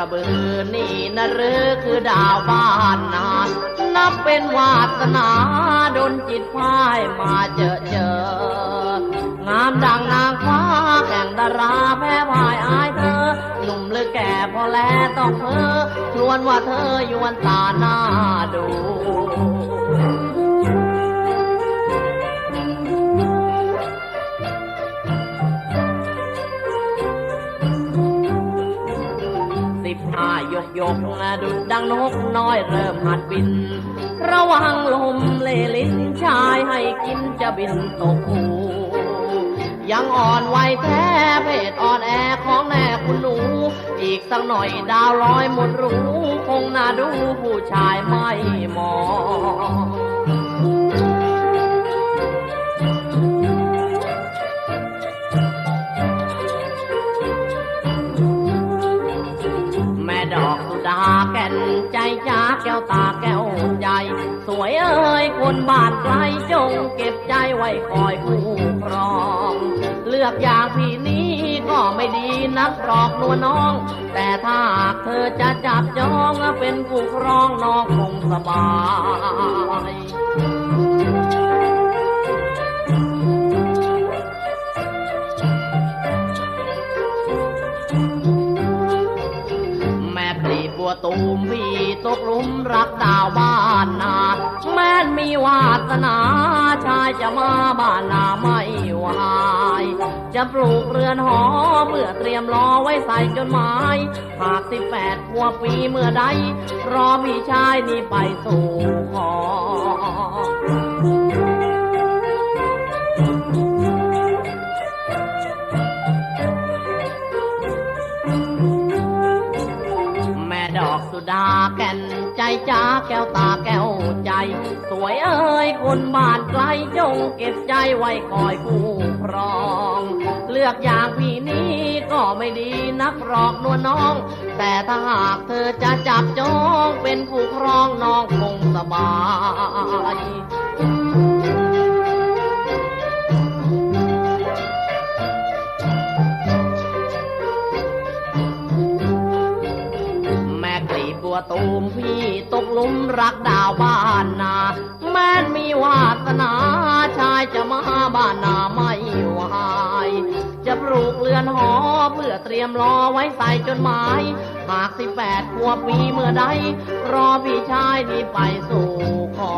ระบือนี่นะหรือคือดาวบ้านนานับเป็นวาสนาดนจิตพายมาเจอเจองามดังนางฟ้าแข่งดาราแพ้พายอายเธอ หนุ่มหรือแก่พอแลต้องเพ้อครวนว่าเธอยวนตาหน้าดู ยกยกนะดุดดังนกน้อยเริ่มหัดบิน ระวังลมเลลิ้นชายให้กินจะบินตกหูยังอ่อนไหวแท้เพศอ่อนแอของแม่คุณหนู อีกสักหน่อยดาวลอยหมดรู้ คงน่าดูผู้ชายไม่มอง แก้วตาแก้วใหญ่ สวยเอ้ยคนบ้านไกลจงเก็บใจไว้คอยคู่ครอง เลือกอย่างพี่นี้ก็ไม่ดีนักหรอกนัวน้อง แต่ถ้าเธอจะจับจองเป็นผู้ครองน้องคงสบาย บัวตูมพี่ตกหลุมรักดาวบ้านนา แม่นมีวาสนา ชายจะมาบ้านนาไม่วาย จะปลูกเรือนหอเพื่อเตรียมรอไว้ใส่จดหมาย หากสิบแปดขวบปีเมื่อใด รอพี่ชายนี่ไปสู่ขอ แก่นใจจ้าแก้วตาแก้วใจ สวยเอ้ยคนบ้านไกลจงเก็บใจไว้คอยคู่ครอง เลือกอย่างพี่นี้ก็ไม่ดีนักหรอกนวลน้อง แต่ถ้าหากเธอจะจับจองเป็นผู้ครองน้องคงสบายะตูมพี่ตกลุมรักดาวบ้านนา แม่นมีวาสนาชายจะมาบ้านนาไม่วาย จะปลูกเรือนหอเพื่อเตรียมรอไว้ใส่จดหมาย หากสิบแปดขวบปีเมื่อใด รอพี่ชายนี่ไปสู่ขอ